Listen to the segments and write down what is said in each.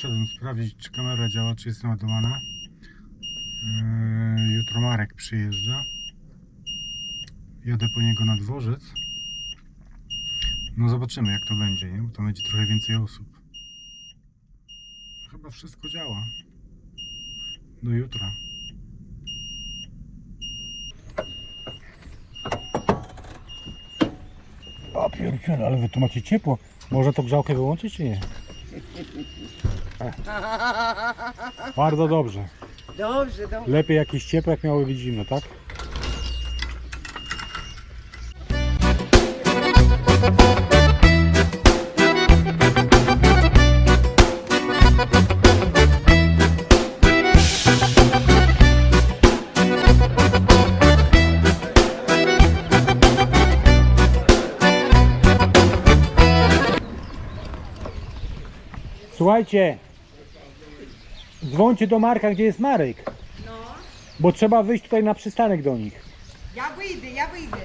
Przyszedłem sprawdzić, czy kamera działa, czy jest naładowana. Yy, Jutro Marek przyjeżdża. Jadę po niego na dworzec. No zobaczymy jak to będzie, nie? bo tam będzie trochę więcej osób. Chyba wszystko działa. Do jutra. O pierdziele, ale wy tu macie ciepło. Może to grzałkę wyłączyć czy nie? Bardzo dobrze. Dobrze, dobrze. Lepiej jakieś ciepło, jak miało być zimno, tak? Słuchajcie, dzwońcie do Marka, gdzie jest Marek. Bo trzeba wyjść tutaj na przystanek do nich. Ja wyjdę, ja wyjdę.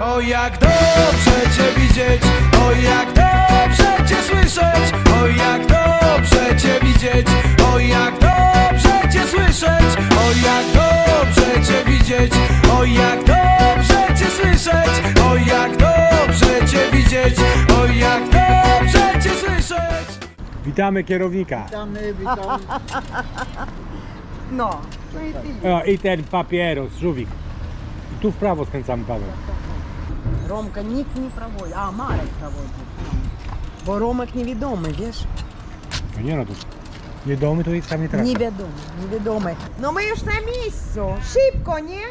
O jak dobrze Cię widzieć, o jak dobrze Cię słyszeć, o jak dobrze Cię widzieć, o jak dobrze Cię słyszeć, o jak dobrze Cię widzieć, o jak Witamy kierownika. Witamy, witamy. No. I ten papieros, żółwik. Tu w prawo skręcamy Paweł. Romka nikt nie prowadzi, a Marek prowadzi. Bo Romek niewiadomy, wiesz? No nie no, to niewiadomy to jest tam nie trafia. Niewiadomy, niewiadomy. No my już na miejscu. Szybko, nie?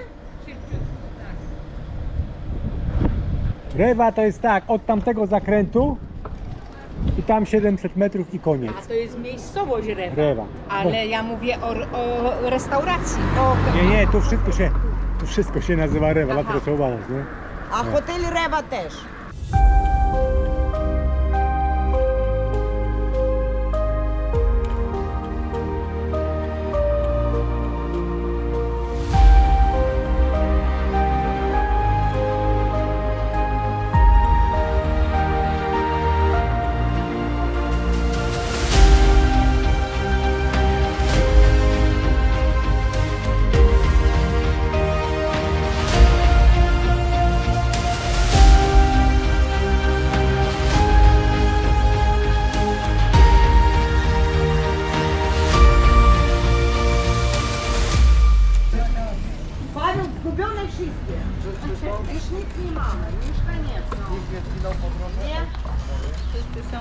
Rewa to jest tak, od tamtego zakrętu i tam 700 metrów i koniec. A to jest miejscowość Rewa. Rewa. Ale ja mówię o, o restauracji. O, Nie, nie, tu wszystko się, tu wszystko się nazywa Rewa, Aha. dlatego trzeba uważać, nie? A hotel Rewa też. Wszyscy są.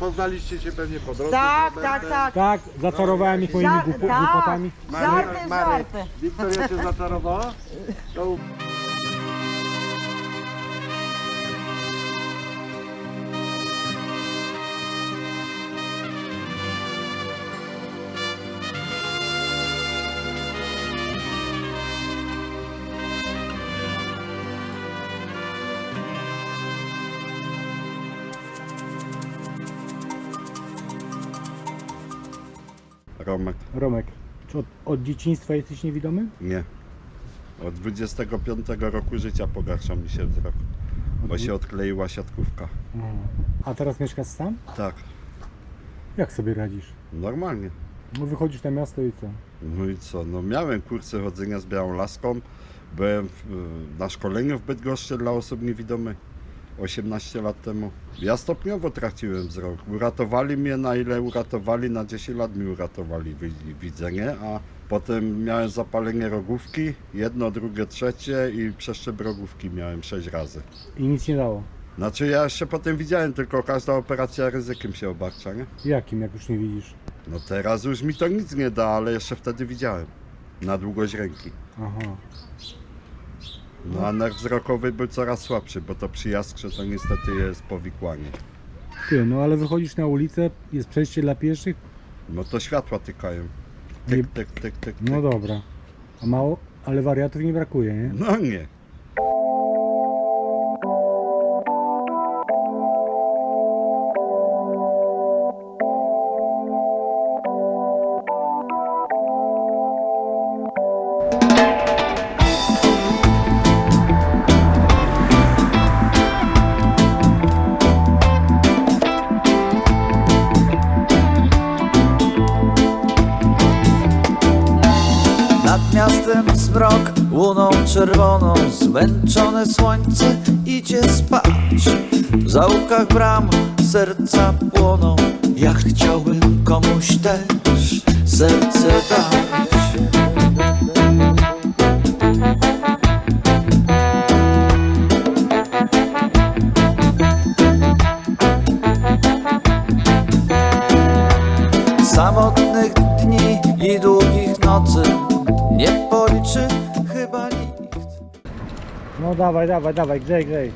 Poznaliście się pewnie po drodze. Tak, z tak, Robertem. tak. Tak, zaczarowałem ich moimi Żar- głupo- tak. głupotami. Żarty, Marek, żarty. Wiktoria cię zaczarowała? To Romek, czy od, od dzieciństwa jesteś niewidomy? nie. Od 25 roku życia pogarsza mi się wzrok, bo się odkleiła siatkówka. A teraz mieszkasz sam? Tak, Jak sobie radzisz? normalnie. No wychodzisz na miasto i co? No i co, no miałem kursy chodzenia z białą laską, byłem w, na szkoleniu w Bydgoszczy dla osób niewidomych 18 lat temu. Ja stopniowo traciłem wzrok. Uratowali mnie na ile uratowali, na 10 lat mi uratowali wi- widzenie, a potem miałem zapalenie rogówki, jedno, drugie, trzecie i przeszczep rogówki miałem 6 razy. I nic nie dało. Znaczy ja jeszcze potem widziałem, tylko każda operacja ryzykiem się obarcza, nie? Jakim, jak już nie widzisz? No teraz już mi to nic nie da, ale jeszcze wtedy widziałem. Na długość ręki. Aha. No a nerw wzrokowy był coraz słabszy, bo to przy jaskrze to niestety jest powikłanie. Ty, no ale wychodzisz na ulicę, jest przejście dla pieszych? No to światła tykają. Nie, Tyk, tyk, tyk, tyk, tyk. no dobra. A mało, ale wariatów nie brakuje, nie? No nie. Zmęczone słońce idzie spać. W zaułkach bram serca płoną. Ja chciałbym komuś też serce dać. Samotnych dni i długich nocy No dawaj, dawaj, dawaj, grzej, grzej.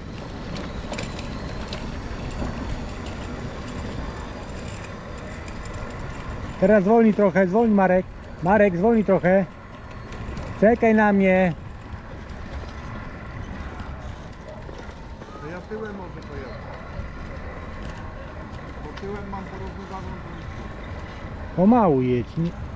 Teraz zwolnij trochę, zwolnij Marek. Marek, zwolnij trochę. Czekaj na mnie. To ja tyłem może pojadę. Bo tyłem mam porównywaną. Pomału jedź. Nie...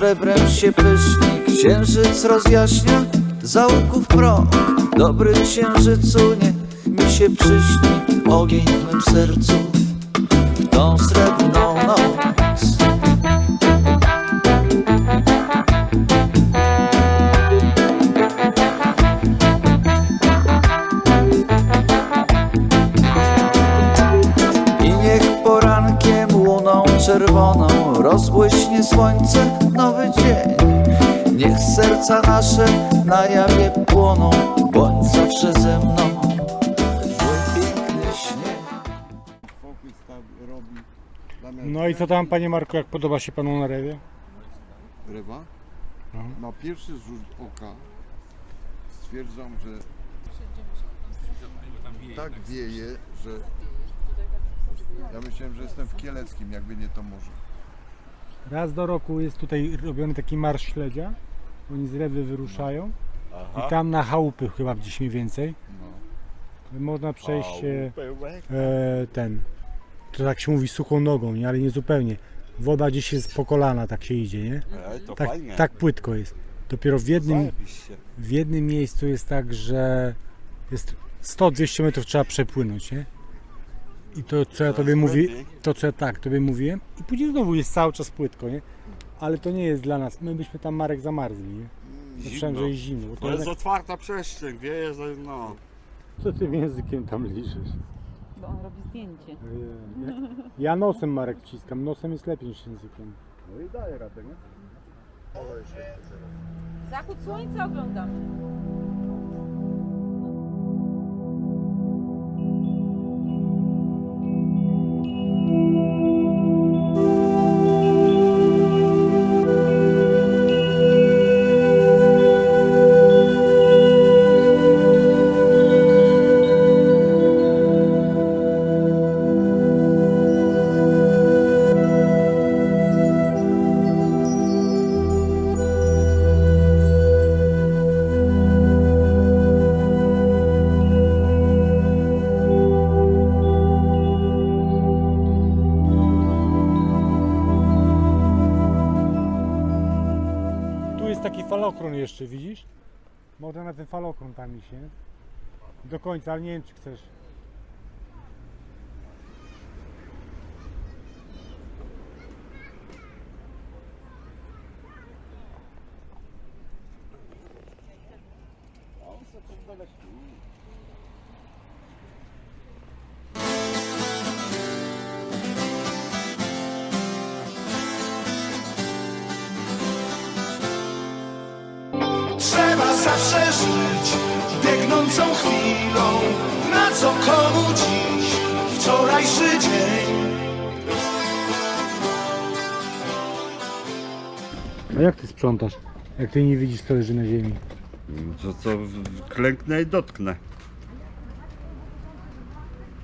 srebrem się pryszni Księżyc rozjaśnia zaułków prąd Dobry księżycu niech mi się przyśni Ogień w mym sercu. W tą srebrną noc. I niech porankiem łuną czerwoną rozbłyśnie słońce nowy dzień. Niech serca nasze na jawie płoną, bądź zawsze ze mną. Piękny śnieg. Robi. No i co tam panie Marku, jak podoba się panu na rewie? Ryba? No. Na pierwszy rzut oka stwierdzam, że tak wieje, że ja myślałem, że jestem w Kieleckim, jakby nie to morze. Raz do roku jest tutaj robiony taki marsz śledzia. Oni z rewy wyruszają. I tam na chałupy chyba gdzieś mniej więcej. No. Można przejść e, e, ten, to tak się mówi suchą nogą, nie? ale nie zupełnie. Woda gdzieś jest po kolana, tak się idzie, nie? to Tak, fajnie. tak płytko jest. Dopiero w jednym, Zajebiście. w jednym miejscu jest tak, że jest 100-200 metrów trzeba przepłynąć, nie? I to co ja tobie mówię, to co ja tak tobie mówiłem i później znowu jest cały czas płytko, nie? Ale to nie jest dla nas. My byśmy tam Marek zamarzli, nie? Myślałem, że jest zimno. Bo to To jest jednak... otwarta przestrzeń, wieje, że no. Co ty językiem tam liczysz? Bo on robi zdjęcie. Ja, ja nosem Marek wciskam. Nosem jest lepiej niż językiem. No i daje radę, nie? Zachód słońca oglądamy. Falokron jeszcze, widzisz? Można na ten falokron tam iść, nie? Do końca, ale nie wiem czy chcesz. Co komu dziś wczorajszy dzień. A jak ty sprzątasz? Jak ty nie widzisz co leży na ziemi? To co, w- klęknę i dotknę.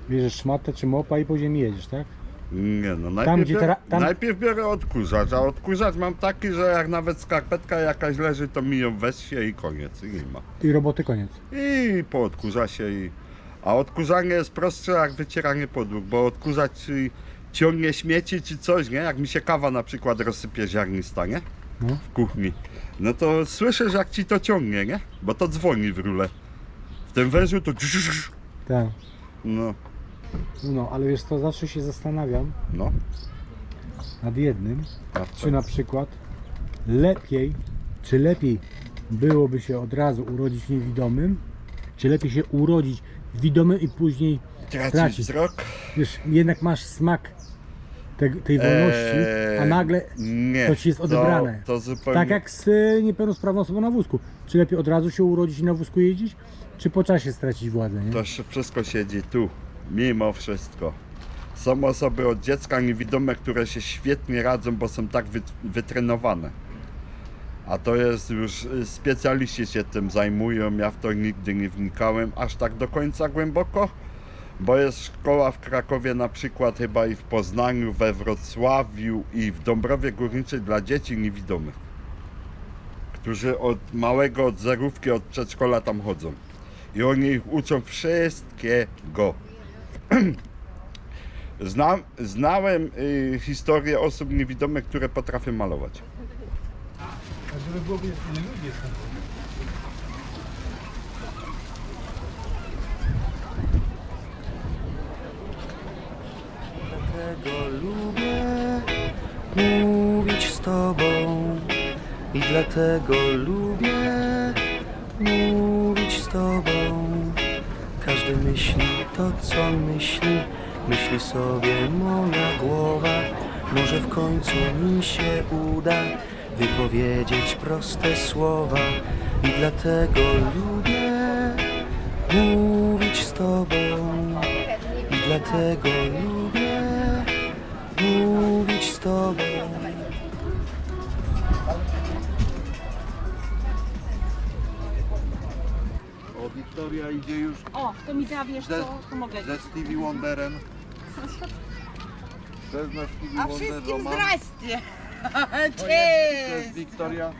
Bierzesz szmatę czy mopa i po ziemi jedziesz, tak? Nie no, najpierw, gdzie biorę, tam- najpierw biorę odkurzacz, a odkurzacz mam taki, że jak nawet skarpetka jakaś leży, to mi ją weź i koniec, i nie ma. I roboty koniec. I poodkurza się i... A odkurzanie jest prostsze jak wycieranie podłóg, bo odkurzać y, ciągnie śmieci czy coś, nie? Jak mi się kawa na przykład rozsypie ziarnista, nie? No. W kuchni. No to słyszysz jak ci to ciągnie, nie? Bo to dzwoni w rule. W tym wężu to... Tak. No, No, ale wiesz co, zawsze się zastanawiam no. nad jednym, A czy na przykład lepiej, czy lepiej byłoby się od razu urodzić niewidomym, czy lepiej się urodzić widomym i później, Tracić tracić. wzrok. wiesz, jednak masz smak te, tej wolności, a Eee, nagle nie, to ci jest odebrane. To, to zupełnie... tak jak z y, niepełnosprawną osobą na wózku. Czy lepiej od razu się urodzić i na wózku jeździć, czy po czasie stracić władzę, nie? To wszystko siedzi tu, mimo wszystko. Są osoby od dziecka niewidome, które się świetnie radzą, bo są tak wy, wytrenowane. A to jest już, y, specjaliści się tym zajmują, ja w to nigdy nie wnikałem aż tak do końca głęboko, bo jest szkoła w Krakowie na przykład chyba i w Poznaniu, we Wrocławiu i w Dąbrowie Górniczej dla dzieci niewidomych, którzy od małego, od zerówki, od przedszkola tam chodzą. I oni ich uczą wszystkiego. Znałem y, historię osób niewidomych, które potrafią malować. Żeby było ile ludzi jest Dlatego lubię mówić z Tobą i dlatego lubię mówić z Tobą. Każdy myśli to, co myśli, myśli sobie moja głowa. Może w końcu mi się uda wypowiedzieć proste słowa i dlatego lubię mówić z Tobą. I dlatego lubię mówić z Tobą. O, Wiktoria idzie już O, to mi da, wiesz Ze- co, to mogę. ze Stevie Wonderem. Nasz Stevie A Wonder wszystkim Roman. zdraście! To jest Cześć! Wiktoria.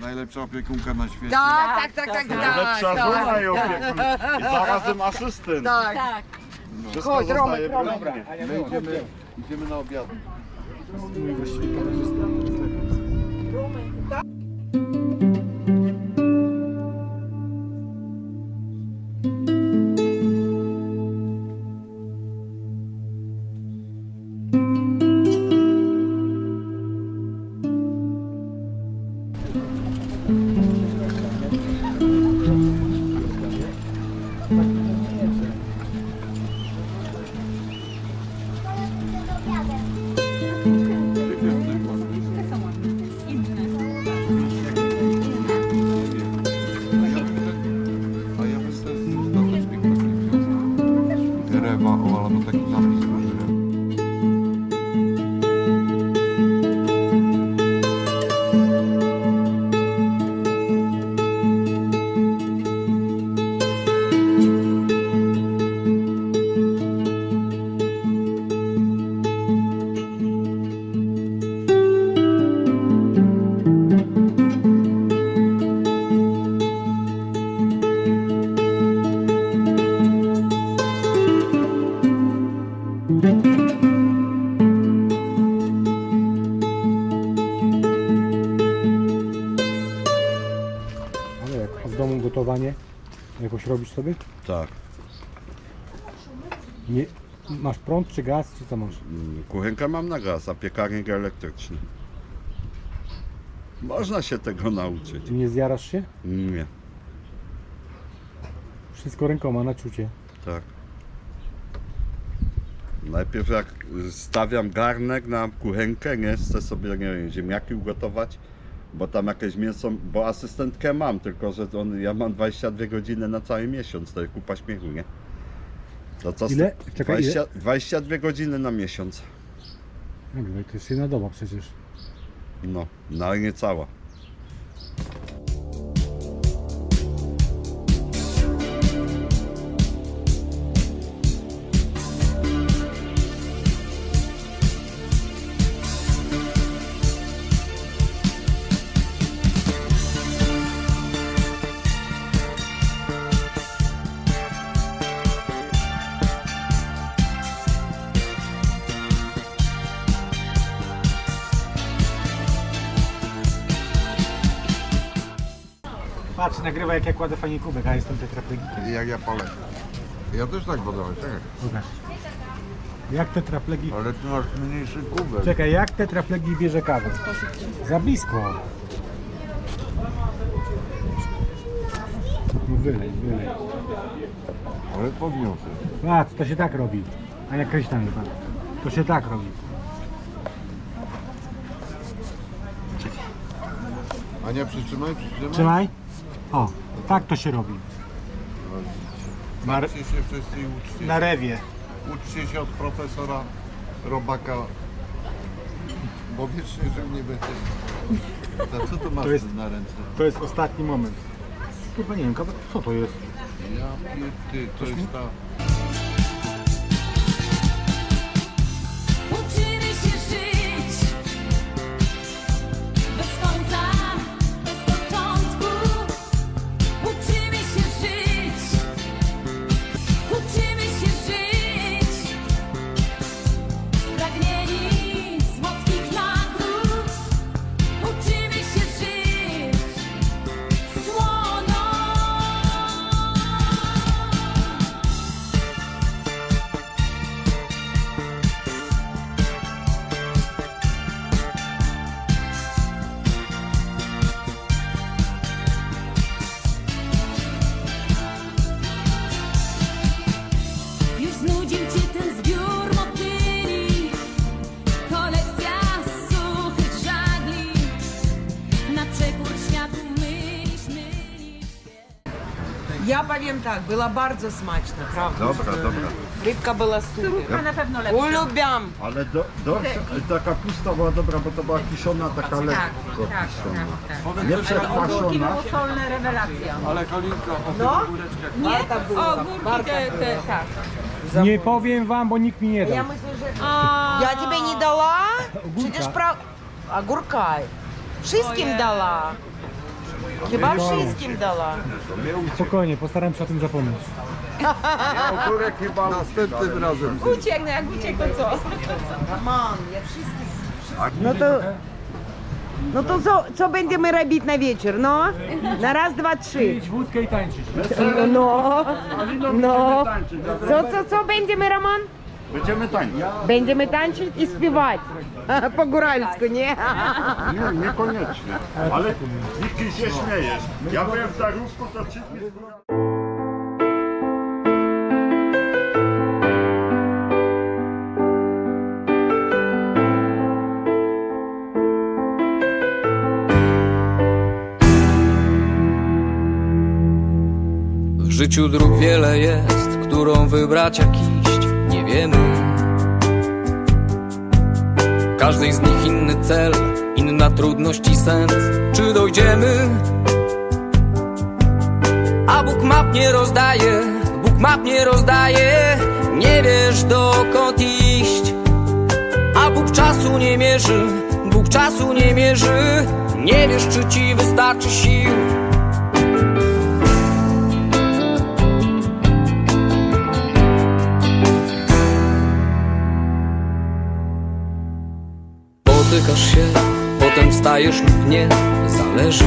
Najlepsza opiekunka na świecie. Tak, tak, tak, tak, tak. tak. i opiekun. I zarazem asystent. Tak. Tak. Wszystko Chodź, Romek, zostaje Romek. My idziemy, idziemy na obiad. A robisz sobie? Tak. Nie, masz prąd czy gaz, czy co masz? Mm, Kuchenkę mam na gaz, a piekarnik elektryczny. Można się tego nauczyć. Czy nie zjarasz się? Nie, Wszystko rękoma na czucie. tak. Najpierw jak stawiam garnek na kuchenkę, nie chcę sobie, nie wiem, ziemniaki ugotować, bo tam jakieś mięso, bo asystentkę mam, tylko że on, ja mam 22 godziny na cały miesiąc, to jest kupa śmiechu, nie? To co Ile? Czekaj, ile? 20, 22 godziny na miesiąc. Jak zwykle, to jest jedna doba przecież. No, no ale nie cała. Nagrywa jak ja kładę fajnie kubek, a jestem tetraplegikiem. I jak ja palę. Ja też tak podałem, czekaj. Pokaż. Jak tetraplegik... Ale ty masz mniejszy kubek. Czekaj, jak tetraplegik bierze kawę? Za blisko. No wylej, wylej. Ale podniosę. Patrz, to się tak robi. A jak kryształ pan. To się tak robi. Ania, przytrzymaj, przytrzymaj. Trzymaj. O, tak to się robi. Na, Uczcie się wszyscy i uczcie. na rewie. Uczcie się od profesora Robaka. Bo wiecznie, że mnie będzie. A co to masz To jest- na ręce? To jest ostatni moment. Chyba nie wiem, kawa- co to jest? Ja pier- ty, to jest ta... było bardzo smaczne, prawda? Dobra, dobra. Rybka była super. na pewno lepsze. Ulubiam. Ale do, do, ta kapusta była dobra, bo to była kiszona, taka lekko tak, kiszona. tak, Nie przekwaszona. Solne rewelacja. No? Nie, ogórki te, te, tak. Nie powiem wam, bo nikt mi nie Ja da. myślę, że... Ja тебе не дала? Przecież pra... Огурка. Wszystkim dała. Chyba wszystkim dała. Spokojnie, postaram się o tym zapomnieć. Kurek chyba następnym razem. Uciekł, no jak uciekł, to co? Mam, ja wszystkich... No to... No to co, co będziemy robić na wieczór, no? Na raz, dwa, trzy. Pić wódkę i tańczyć. No, no. Co, co, co będziemy, Roman? Będziemy tańczyć. Będziemy tańczyć i śpiewać. Po góralsku, nie? Nie, niekoniecznie. Ale nikt się śmiejesz. Ja byłem w Darówku, to ci W życiu dróg wiele jest, którą wybrać jak W każdej z nich inny cel, inna trudność i sens. Czy dojdziemy? A Bóg map nie rozdaje, Bóg map nie rozdaje, nie wiesz dokąd iść. A Bóg czasu nie mierzy, Bóg czasu nie mierzy, nie wiesz czy ci wystarczy sił. Potykasz się, potem wstajesz lub nie, zależy.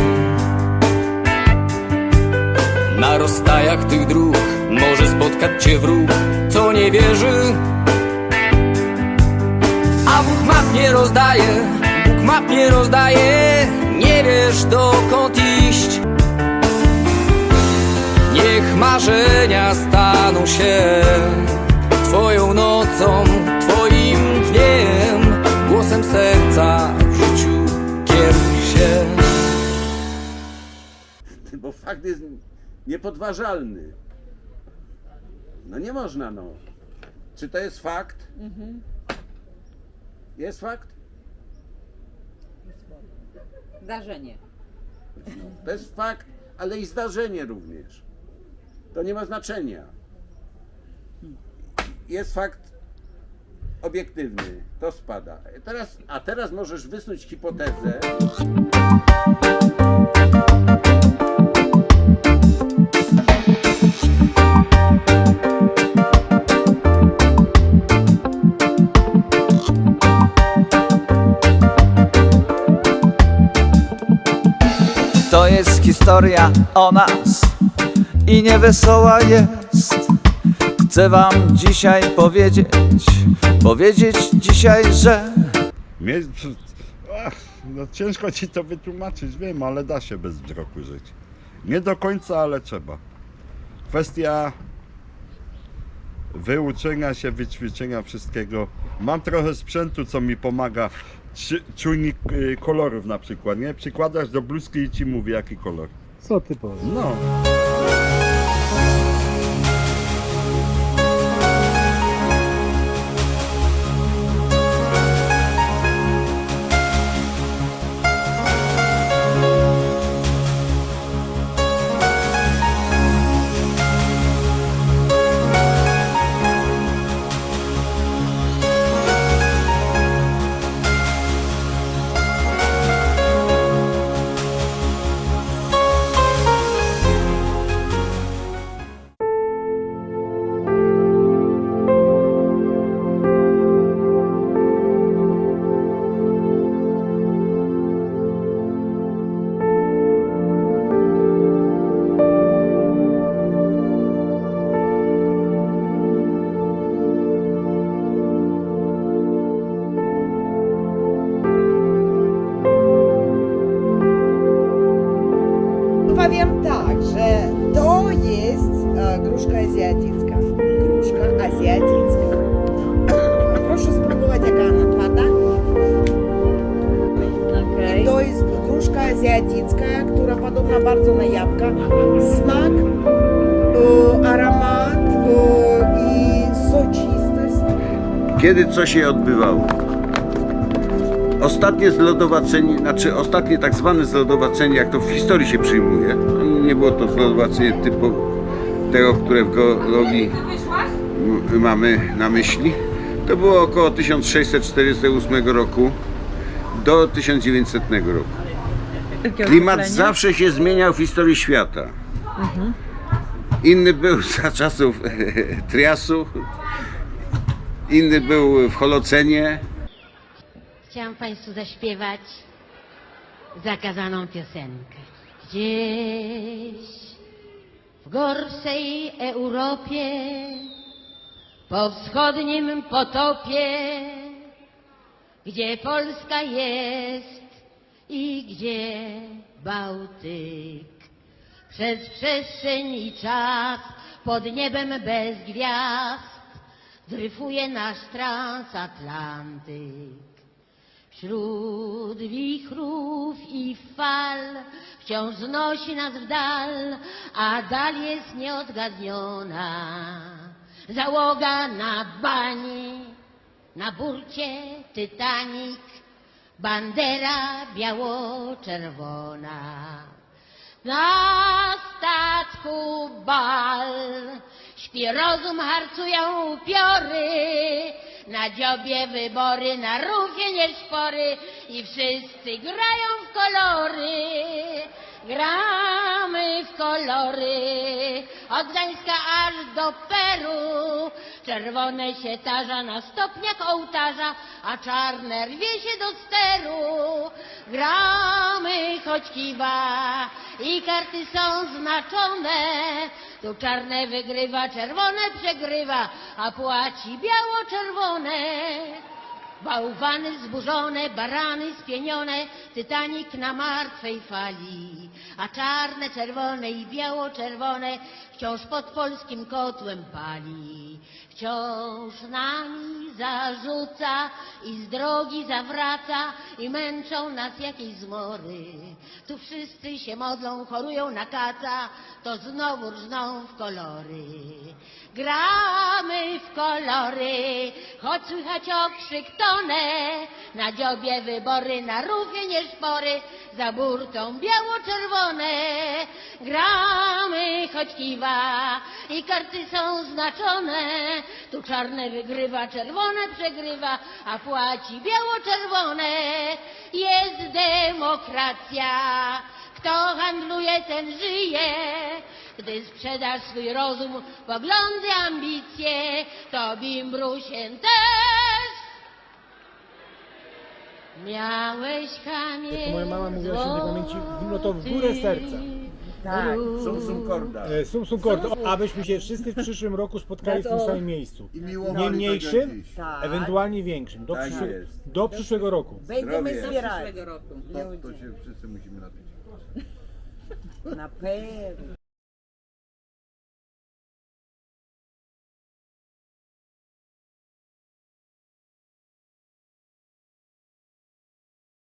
Na rozstajach tych dróg może spotkać cię wróg, co nie wierzy. A Bóg map nie rozdaje, Bóg map nie rozdaje, nie wiesz dokąd iść. Niech marzenia staną się Twoją nocą, Twoim fakt jest niepodważalny. No nie można, no. Czy to jest fakt? Jest fakt? Zdarzenie. To jest fakt, ale i zdarzenie również. To nie ma znaczenia. Jest fakt obiektywny, to spada. Teraz, a teraz możesz wysnuć hipotezę. Historia o nas i niewesoła jest. Chcę wam dzisiaj powiedzieć, powiedzieć dzisiaj, że Mnie, ach, no ciężko ci to wytłumaczyć, wiem, ale da się bez wzroku żyć. Nie do końca, ale trzeba. Kwestia wyuczenia się, wyćwiczenia wszystkiego. Mam trochę sprzętu, co mi pomaga. Czujnik y, kolorów na przykład, nie? Przykładasz do bluzki i ci mówi jaki kolor. Co ty powiesz? No. Co się odbywało? Ostatnie zlodowacenie, znaczy ostatnie tak zwane zlodowacenie, jak to w historii się przyjmuje, nie było to zlodowacenie typu tego, które w geologii mamy na myśli, to było około 1648 roku do 1900 roku. Klimat zawsze się zmieniał w historii świata. Inny był za czasów Triasu, inny był w Holocenie, Chciałam Państwu zaśpiewać zakazaną piosenkę. Gdzieś w gorszej Europie, po wschodnim potopie, gdzie Polska jest i gdzie Bałtyk. Przez przestrzeń i czas, pod niebem bez gwiazd, dryfuje nasz transatlantyk. Wśród wichrów i fal wciąż znosi nas w dal, a dal jest nieodgadniona. Załoga na bani, na burcie Titanic, bandera biało-czerwona. Na statku bal śpi rozum, harcują upiory, na dziobie wybory, na rufie nieszpory i wszyscy grają w kolory. Gramy w kolory, od Gdańska aż do Peru. Czerwone się tarza na stopniach ołtarza, a czarne rwie się do steru. Gramy choć kiwa i karty są znaczone. Tu czarne wygrywa, czerwone przegrywa, a płaci biało-czerwone. Bałwany zburzone, barany spienione, Tytanik na martwej fali, a czarne, czerwone i biało-czerwone wciąż pod polskim kotłem pali. Wciąż nami zarzuca i z drogi zawraca i męczą nas jakieś zmory. Tu wszyscy się modlą, chorują na kaca, to znowu rżną w kolory. Gramy w kolory, choć słychać okrzyk tonę. Na dziobie wybory, na rufie nieszpory, za burtą biało-czerwone. Gramy, choć kiwa i karty są znaczone. Tu czarne wygrywa, czerwone przegrywa, a płaci biało-czerwone. Jest demokracja, kto handluje, ten żyje. Gdy sprzedasz swój rozum, poglądy, ambicje, to bimbrusien też. Miałeś kamień Jak to moja mama mówiła świętej pamięci, to w górę serca. Tak. Sum sum korda. E, Sum sum cordo, abyśmy się wszyscy w przyszłym roku spotkali w tym samym miejscu. I miłowali Nie tak mniejszym, dziś. Tak. ewentualnie większym. Do, Tak przyszłego, jest. do przyszłego roku. Będziemy Zdrowie. zbierać. To, to się wszyscy musimy napić. Na pewno.